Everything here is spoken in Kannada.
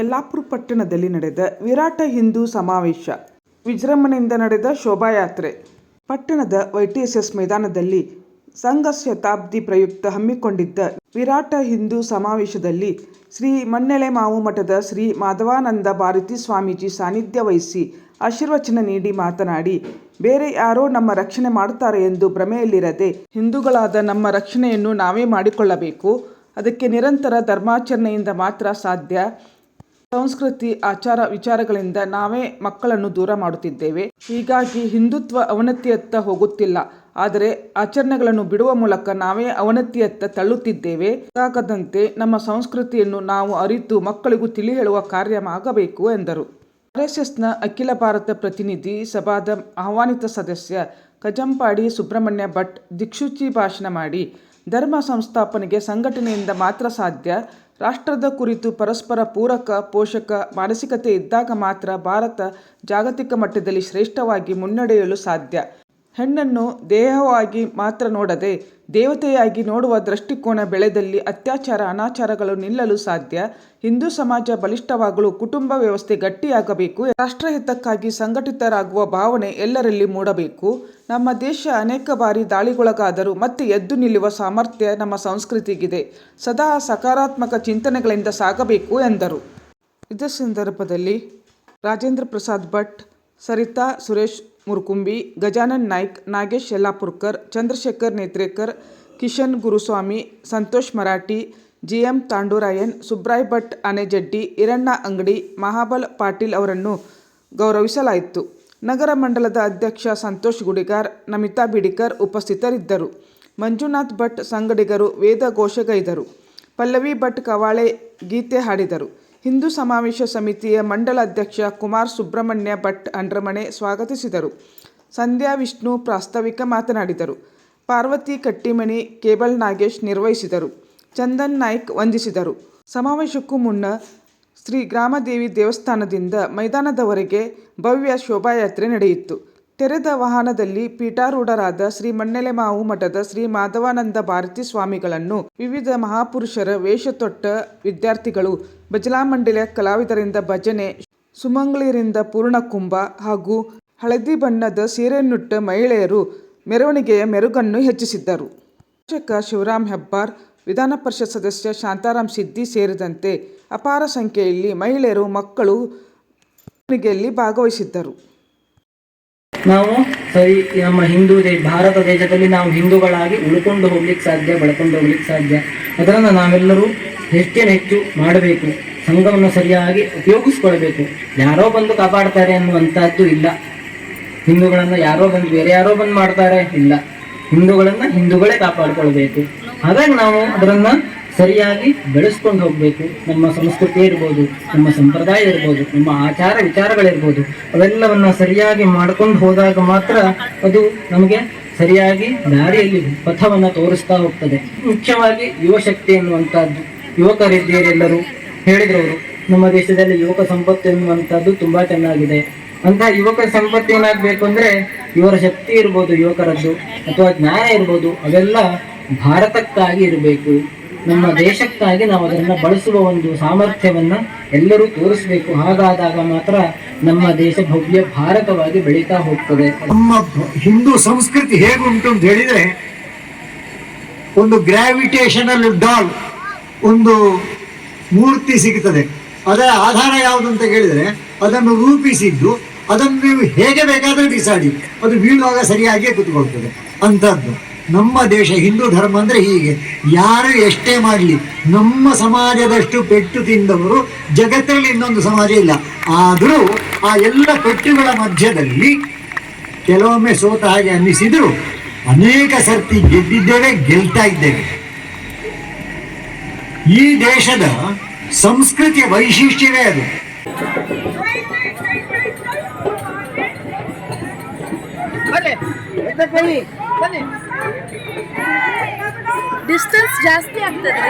ಯಲ್ಲಾಪುರ ಪಟ್ಟಣದಲ್ಲಿ ನಡೆದ ವಿರಾಟ ಹಿಂದೂ ಸಮಾವೇಶ, ವಿಜೃಂಭಣೆಯಿಂದ ನಡೆದ ಶೋಭಾಯಾತ್ರೆ. ಪಟ್ಟಣದ ವೈಟಿಎಸ್ಎಸ್ ಮೈದಾನದಲ್ಲಿ ಸಂಘ ಶತಾಬ್ದಿ ಪ್ರಯುಕ್ತ ಹಮ್ಮಿಕೊಂಡಿದ್ದ ವಿರಾಟ ಹಿಂದೂ ಸಮಾವೇಶದಲ್ಲಿ ಶ್ರೀ ಮಣ್ಣೆಳೆ ಮಾವು ಮಠದ ಶ್ರೀ ಮಾಧವಾನಂದ ಭಾರತಿ ಸ್ವಾಮೀಜಿ ಸಾನ್ನಿಧ್ಯ ವಹಿಸಿ ಆಶೀರ್ವಚನ ನೀಡಿ ಮಾತನಾಡಿ, ಬೇರೆ ಯಾರೋ ನಮ್ಮ ರಕ್ಷಣೆ ಮಾಡುತ್ತಾರೆ ಎಂದು ಭ್ರಮೆಯಲ್ಲಿರದೆ ಹಿಂದೂಗಳಾದ ನಮ್ಮ ರಕ್ಷಣೆಯನ್ನು ನಾವೇ ಮಾಡಿಕೊಳ್ಳಬೇಕು. ಅದಕ್ಕೆ ನಿರಂತರ ಧರ್ಮಾಚರಣೆಯಿಂದ ಮಾತ್ರ ಸಾಧ್ಯ. ಸಂಸ್ಕೃತಿ ಆಚಾರ ವಿಚಾರಗಳಿಂದ ನಾವೇ ಮಕ್ಕಳನ್ನು ದೂರ ಮಾಡುತ್ತಿದ್ದೇವೆ. ಹೀಗಾಗಿ ಹಿಂದುತ್ವ ಅವನತಿಯತ್ತ ಹೋಗುತ್ತಿಲ್ಲ. ಆದರೆ ಆಚರಣೆಗಳನ್ನು ಬಿಡುವ ಮೂಲಕ ನಾವೇ ಅವನತಿಯತ್ತ ತಳ್ಳುತ್ತಿದ್ದೇವೆ. ಹಾಗಾಗದಂತೆ ನಮ್ಮ ಸಂಸ್ಕೃತಿಯನ್ನು ನಾವು ಅರಿತು ಮಕ್ಕಳಿಗೂ ತಿಳಿ ಹೇಳುವ ಕಾರ್ಯ ಆಗಬೇಕು ಎಂದರು. ಆರ್ಎಸ್ಎಸ್ನ ಅಖಿಲ ಭಾರತ ಪ್ರತಿನಿಧಿ ಸಭಾದ ಆಹ್ವಾನಿತ ಸದಸ್ಯ ಕಜಂಪಾಡಿ ಸುಬ್ರಹ್ಮಣ್ಯ ಭಟ್ ದಿಕ್ಸೂಚಿ ಭಾಷಣ ಮಾಡಿ ಧರ್ಮ ಸಂಸ್ಥಾಪನೆಗೆ ಸಂಘಟನೆಯಿಂದ ಮಾತ್ರ ಸಾಧ್ಯ. ರಾಷ್ಟ್ರದ ಕುರಿತು ಪರಸ್ಪರ ಪೂರಕ, ಪೋಷಕ, ಮಾನಸಿಕತೆ ಇದ್ದಾಗ ಮಾತ್ರ ಭಾರತ ಜಾಗತಿಕ ಮಟ್ಟದಲ್ಲಿ ಶ್ರೇಷ್ಠವಾಗಿ ಮುನ್ನಡೆಯಲು ಸಾಧ್ಯ. ಹೆಣ್ಣನ್ನು ದೇಹವಾಗಿ ಮಾತ್ರ ನೋಡದೆ ದೇವತೆಯಾಗಿ ನೋಡುವ ದೃಷ್ಟಿಕೋನ ಬೆಳೆದಲ್ಲಿ ಅತ್ಯಾಚಾರ, ಅನಾಚಾರಗಳು ನಿಲ್ಲಲು ಸಾಧ್ಯ. ಹಿಂದೂ ಸಮಾಜ ಬಲಿಷ್ಠವಾಗಲು ಕುಟುಂಬ ವ್ಯವಸ್ಥೆ ಗಟ್ಟಿಯಾಗಬೇಕು. ರಾಷ್ಟ್ರಹಿತಕ್ಕಾಗಿ ಸಂಘಟಿತರಾಗುವ ಭಾವನೆ ಎಲ್ಲರಲ್ಲಿ ಮೂಡಬೇಕು. ನಮ್ಮ ದೇಶ ಅನೇಕ ಬಾರಿ ದಾಳಿಗೊಳಗಾದರೂ ಮತ್ತೆ ಎದ್ದು ನಿಲ್ಲುವ ಸಾಮರ್ಥ್ಯ ನಮ್ಮ ಸಂಸ್ಕೃತಿಗಿದೆ. ಸದಾ ಸಕಾರಾತ್ಮಕ ಚಿಂತನೆಗಳಿಂದ ಸಾಗಬೇಕು ಎಂದರು. ಇದೇ ಸಂದರ್ಭದಲ್ಲಿ ರಾಜೇಂದ್ರ ಪ್ರಸಾದ್ ಭಟ್, ಸರಿತಾ ಸುರೇಶ್ ಮುರ್ಕುಂಬಿ, ಗಜಾನನ್ ನಾಯ್ಕ್, ನಾಗೇಶ್ ಯಲ್ಲಾಪುರ್ಕರ್, ಚಂದ್ರಶೇಖರ್ ನೇತ್ರೇಕರ್, ಕಿಶನ್ ಗುರುಸ್ವಾಮಿ, ಸಂತೋಷ್ ಮರಾಠಿ ಜಿ ಎಂ ತಾಂಡೂರಾಯನ್, ಸುಬ್ರಾಯ್ ಭಟ್ ಅನೆಜಡ್ಡಿ ಇರಣ್ಣ ಅಂಗಡಿ, ಮಹಾಬಲ್ ಪಾಟೀಲ್ ಅವರನ್ನು ಗೌರವಿಸಲಾಯಿತು. ನಗರ ಮಂಡಲದ ಅಧ್ಯಕ್ಷ ಸಂತೋಷ್ ಗುಡಿಗಾರ್, ನಮಿತಾ ಬಿಡಿಕರ್ ಉಪಸ್ಥಿತರಿದ್ದರು. ಮಂಜುನಾಥ್ ಭಟ್ ಸಂಗಡಿಗರು, ವೇದ ಘೋಷಗೈದರು. ಪಲ್ಲವಿ ಭಟ್ ಕವಾಳೆ ಗೀತೆ ಹಾಡಿದರು. ಹಿಂದೂ ಸಮಾವೇಶ ಸಮಿತಿಯ ಮಂಡಲ ಅಧ್ಯಕ್ಷ ಕುಮಾರ್ ಸುಬ್ರಹ್ಮಣ್ಯ ಭಟ್ ಅಂಡ್ರಮಣೆ ಸ್ವಾಗತಿಸಿದರು. ಸಂಧ್ಯಾ ವಿಷ್ಣು ಪ್ರಾಸ್ತಾವಿಕ ಮಾತನಾಡಿದರು. ಪಾರ್ವತಿ ಕಟ್ಟಿಮಣಿ ಕೇಬಲ್ ನಾಗೇಶ್ ನಿರ್ವಹಿಸಿದರು. ಚಂದನ್ ನಾಯ್ಕ್ ವಂದಿಸಿದರು. ಸಮಾವೇಶಕ್ಕೂ ಮುನ್ನ ಶ್ರೀ ಗ್ರಾಮದೇವಿ ದೇವಸ್ಥಾನದಿಂದ ಮೈದಾನದವರೆಗೆ ಭವ್ಯ ಶೋಭಾಯಾತ್ರೆ ನಡೆಯಿತು. ತೆರೆದ ವಾಹನದಲ್ಲಿ ಪೀಠಾರೂಢರಾದ ಶ್ರೀ ಮಣ್ಣೆಲೆಮಾವು ಮಠದ ಶ್ರೀ ಮಾಧವಾನಂದ ಭಾರತಿ ಸ್ವಾಮಿಗಳನ್ನು ವಿವಿಧ ಮಹಾಪುರುಷರ ವೇಷ ತೊಟ್ಟ ವಿದ್ಯಾರ್ಥಿಗಳು ಭಜನಾ ಮಂಡಳಿಯ ಕಲಾವಿದರಿಂದ ಭಜನೆ ಸುಮಂಗಳಿರಿಂದ ಪೂರ್ಣಕುಂಭ ಹಾಗೂ ಹಳದಿ ಬಣ್ಣದ ಸೀರೆಯನ್ನುಟ್ಟ ಮಹಿಳೆಯರು ಮೆರವಣಿಗೆಯ ಮೆರುಗನ್ನು ಹೆಚ್ಚಿಸಿದ್ದರು. ಶಿಕ್ಷಕ ಶಿವರಾಮ್ ಹೆಬ್ಬಾರ್, ವಿಧಾನ ಪರಿಷತ್ ಸದಸ್ಯ ಶಾಂತಾರಾಮ್ ಸಿದ್ದಿ ಸೇರಿದಂತೆ ಅಪಾರ ಸಂಖ್ಯೆಯಲ್ಲಿ ಮಹಿಳೆಯರು ಮಕ್ಕಳು ಮೆರವಣಿಗೆಯಲ್ಲಿ ಭಾಗವಹಿಸಿದ್ದರು. ನಾವು ಸರಿ, ನಮ್ಮ ಹಿಂದೂ ದೇ ಭಾರತ ದೇಶದಲ್ಲಿ ನಾವು ಹಿಂದೂಗಳಾಗಿ ಉಳ್ಕೊಂಡು ಹೋಗ್ಲಿಕ್ಕೆ ಸಾಧ್ಯ, ಬೆಳ್ಕೊಂಡು ಹೋಗ್ಲಿಕ್ಕೆ ಸಾಧ್ಯ. ಅದರಿಂದ ನಾವೆಲ್ಲರೂ ಹೆಚ್ಚಿನ ಹೆಚ್ಚು ಮಾಡಬೇಕು, ಸಂಘವನ್ನು ಸರಿಯಾಗಿ ಉಪಯೋಗಿಸ್ಕೊಳ್ಬೇಕು. ಯಾರೋ ಬಂದು ಕಾಪಾಡ್ತಾರೆ ಅನ್ನುವಂಥದ್ದು ಇಲ್ಲ. ಹಿಂದೂಗಳನ್ನು ಯಾರೋ ಬಂದು, ಬೇರೆ ಯಾರೋ ಬಂದು ಮಾಡ್ತಾರೆ ಇಲ್ಲ. ಹಿಂದೂಗಳನ್ನು ಹಿಂದೂಗಳೇ ಕಾಪಾಡ್ಕೊಳ್ಬೇಕು. ಹಾಗಾಗಿ ನಾವು ಅದರನ್ನ ಸರಿಯಾಗಿ ಬೆಳೆಸ್ಕೊಂಡು ಹೋಗಬೇಕು. ನಮ್ಮ ಸಂಸ್ಕೃತಿ ಇರ್ಬೋದು, ನಮ್ಮ ಸಂಪ್ರದಾಯ ಇರ್ಬೋದು, ನಮ್ಮ ಆಚಾರ ವಿಚಾರಗಳಿರ್ಬೋದು, ಅವೆಲ್ಲವನ್ನ ಸರಿಯಾಗಿ ಮಾಡ್ಕೊಂಡು ಹೋದಾಗ ಮಾತ್ರ ಅದು ನಮಗೆ ಸರಿಯಾಗಿ ದಾರಿಯಲ್ಲಿ ಪಥವನ್ನ ತೋರಿಸ್ತಾ ಹೋಗ್ತದೆ. ಮುಖ್ಯವಾಗಿ ಯುವಶಕ್ತಿ ಎನ್ನುವಂಥದ್ದು. ಯುವಕರಿದ್ದೀರೆಲ್ಲರೂ ಹೇಳಿದ್ರವರು ನಮ್ಮ ದೇಶದಲ್ಲಿ ಯುವಕ ಸಂಪತ್ತು ಎನ್ನುವಂಥದ್ದು ತುಂಬಾ ಚೆನ್ನಾಗಿದೆ. ಅಂತ ಯುವಕ ಸಂಪತ್ತು ಏನಾಗಬೇಕು ಅಂದ್ರೆ ಇವರ ಶಕ್ತಿ ಇರ್ಬೋದು, ಯುವಕರದ್ದು, ಅಥವಾ ಜ್ಞಾನ ಇರ್ಬೋದು, ಅವೆಲ್ಲ ಭಾರತಕ್ಕಾಗಿ ಇರಬೇಕು. ನಮ್ಮ ದೇಶಕ್ಕಾಗಿ ನಾವು ಅದನ್ನು ಬಳಸುವ ಒಂದು ಸಾಮರ್ಥ್ಯವನ್ನ ಎಲ್ಲರೂ ತೋರಿಸಬೇಕು. ಹಾಗಾದಾಗ ಮಾತ್ರ ನಮ್ಮ ದೇಶ ಭವ್ಯ ಭಾರತವಾಗಿ ಬೆಳೀತಾ ಹೋಗ್ತದೆ. ನಮ್ಮ ಹಿಂದೂ ಸಂಸ್ಕೃತಿ ಹೇಗುಂಟು ಅಂತ ಹೇಳಿದರೆ, ಒಂದು ಗ್ರಾವಿಟೇಷನಲ್ ಡಾಲ್ ಒಂದು ಮೂರ್ತಿ ಸಿಗ್ತದೆ. ಅದರ ಆಧಾರ ಯಾವುದು ಅಂತ ಹೇಳಿದ್ರೆ ಅದನ್ನು ರೂಪಿಸಿದ್ದು, ಅದನ್ನು ನೀವು ಹೇಗೆ ಬೇಕಾದರೂ ಬಿಸಾಡಿ, ಅದು ಬೀಳುವಾಗ ಸರಿಯಾಗಿಯೇ ಕೂತ್ಕೊಳ್ತದೆ. ಅಂಥದ್ದು. ನಮ್ಮ ದೇಶ ಹಿಂದೂ ಧರ್ಮ ಅಂದರೆ ಹೀಗೆ. ಯಾರು ಎಷ್ಟೇ ಮಾಡಲಿ, ನಮ್ಮ ಸಮಾಜದಷ್ಟು ಪೆಟ್ಟು ತಿಂದವರು ಜಗತ್ತಲ್ಲಿ ಇನ್ನೊಂದು ಸಮಾಜ ಇಲ್ಲ. ಆದರೂ ಆ ಎಲ್ಲ ಪೆಟ್ಟುಗಳ ಮಧ್ಯದಲ್ಲಿ ಕೆಲವೊಮ್ಮೆ ಸೋತ ಹಾಗೆ ಅನ್ನಿಸಿದ್ರು, ಅನೇಕ ಸರ್ತಿ ಗೆದ್ದಿದ್ದೇವೆ, ಗೆಲ್ತಾ ಇದ್ದೇವೆ. ಈ ದೇಶದ ಸಂಸ್ಕೃತಿಯ ವೈಶಿಷ್ಟ್ಯವೇ ಅದು. ಡಿಸ್ಟೆನ್ಸ್ ಜಾಸ್ತಿ ಆಗ್ತದೆ.